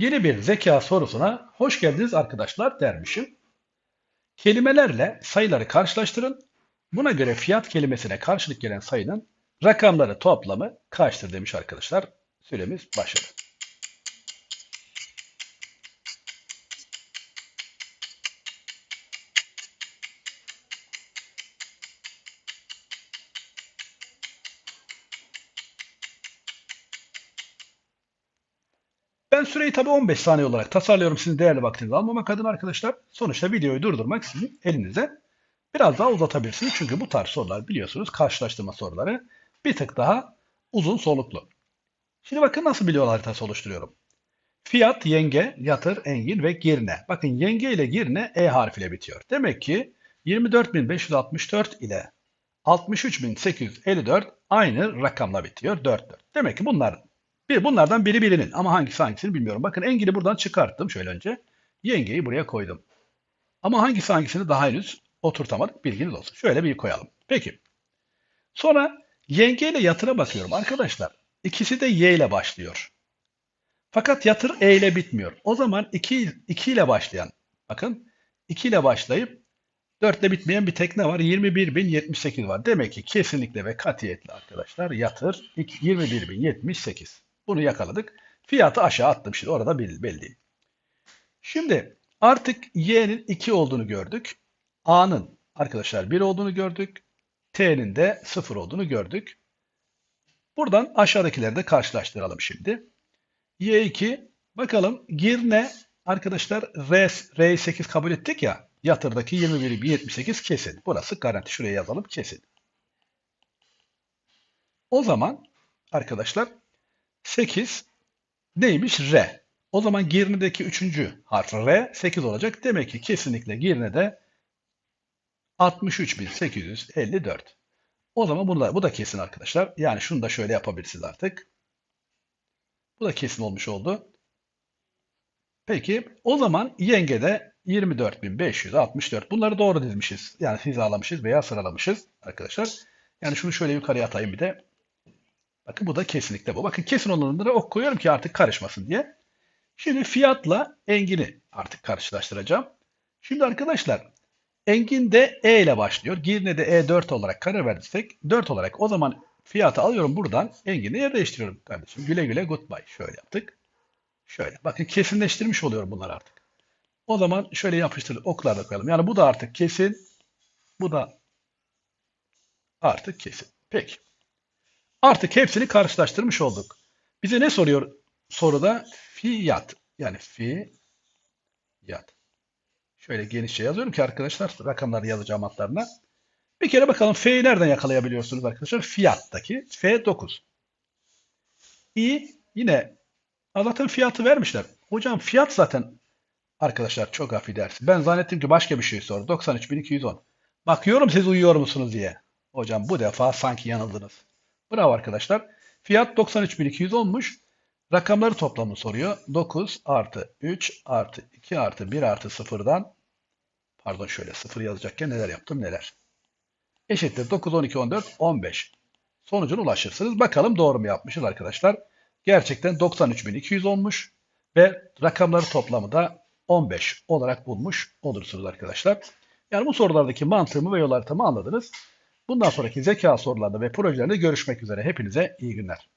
Yeni bir zeka sorusuna hoş geldiniz arkadaşlar dermişim. Kelimelerle sayıları karşılaştırın. Buna göre fiyat kelimesine karşılık gelen sayının rakamları toplamı kaçtır demiş arkadaşlar. Süremiz başladı. Ben süreyi tabii 15 saniye olarak tasarlıyorum sizin değerli vaktinizi almamak adına arkadaşlar. Sonuçta videoyu durdurmak sizin elinize. Biraz daha uzatabilirsiniz çünkü bu tarz sorular biliyorsunuz karşılaştırma soruları bir tık daha uzun soluklu. Şimdi bakın nasıl bir yol haritası oluşturuyorum. Fiyat, yenge, yatır, engin ve girne. Bakın yenge ile girne E harfiyle bitiyor. Demek ki 24.564 ile 63.854 aynı rakamla bitiyor. 4 4. Demek ki bunlar bir bunlardan biri birinin ama hangisi hangisini bilmiyorum. Bakın engini buradan çıkarttım şöyle önce. Yengeyi buraya koydum. Ama hangisi hangisini daha henüz oturtamadık bilginiz olsun. Şöyle bir koyalım. Peki. Sonra yenge ile yatıra bakıyorum arkadaşlar. İkisi de y ile başlıyor. Fakat yatır e ile bitmiyor. O zaman 2, 2 ile başlayan bakın 2 ile başlayıp 4 ile bitmeyen bir tek ne var? 21.078 var. Demek ki kesinlikle ve katiyetle arkadaşlar yatır 21.078. Bunu yakaladık. Fiyatı aşağı attım şimdi orada belli. Şimdi artık y'nin 2 olduğunu gördük. A'nın arkadaşlar 1 olduğunu gördük. T'nin de 0 olduğunu gördük. Buradan aşağıdakileri de karşılaştıralım şimdi. Y2 bakalım girne arkadaşlar R, R8 kabul ettik ya yatırdaki 21.78 kesin. Burası garanti. Şuraya yazalım kesin. O zaman arkadaşlar 8 neymiş? R. O zaman girnedeki üçüncü harf R 8 olacak. Demek ki kesinlikle girnede 63.854. O zaman bunu da, bu da kesin arkadaşlar. Yani şunu da şöyle yapabilirsiniz artık. Bu da kesin olmuş oldu. Peki o zaman yengede 24.564. Bunları doğru dizmişiz. Yani hizalamışız veya sıralamışız arkadaşlar. Yani şunu şöyle yukarıya atayım bir de. Bakın bu da kesinlikle bu. Bakın kesin olanları ok koyuyorum ki artık karışmasın diye. Şimdi fiyatla engini artık karşılaştıracağım. Şimdi arkadaşlar engin de E ile başlıyor. Girne de E4 olarak karar verdiysek 4 olarak o zaman fiyatı alıyorum buradan. Engini yer değiştiriyorum kardeşim. Güle güle goodbye. Şöyle yaptık. Şöyle. Bakın kesinleştirmiş oluyorum bunlar artık. O zaman şöyle yapıştırdık. Oklar da koyalım. Yani bu da artık kesin. Bu da artık kesin. Peki. Artık hepsini karşılaştırmış olduk. Bize ne soruyor soruda? Fiyat. Yani fiyat. Şöyle genişçe yazıyorum ki arkadaşlar rakamları yazacağım altlarına. Bir kere bakalım F'yi nereden yakalayabiliyorsunuz arkadaşlar? Fiyattaki F 9. İ yine zaten fiyatı vermişler. Hocam fiyat zaten arkadaşlar çok affedersin. Ben zannettim ki başka bir şey sordu. 93.210. Bakıyorum siz uyuyor musunuz diye. Hocam bu defa sanki yanıldınız. Bravo arkadaşlar. Fiyat 93.200 olmuş. Rakamları toplamını soruyor. 9 artı 3 artı 2 artı 1 artı 0'dan pardon şöyle 0 yazacakken neler yaptım neler. Eşittir 9, 12, 14, 15. Sonucuna ulaşırsınız. Bakalım doğru mu yapmışız arkadaşlar. Gerçekten 93.200 olmuş ve rakamları toplamı da 15 olarak bulmuş olursunuz arkadaşlar. Yani bu sorulardaki mantığımı ve yol haritamı anladınız. Bundan sonraki zeka sorularında ve projelerinde görüşmek üzere. Hepinize iyi günler.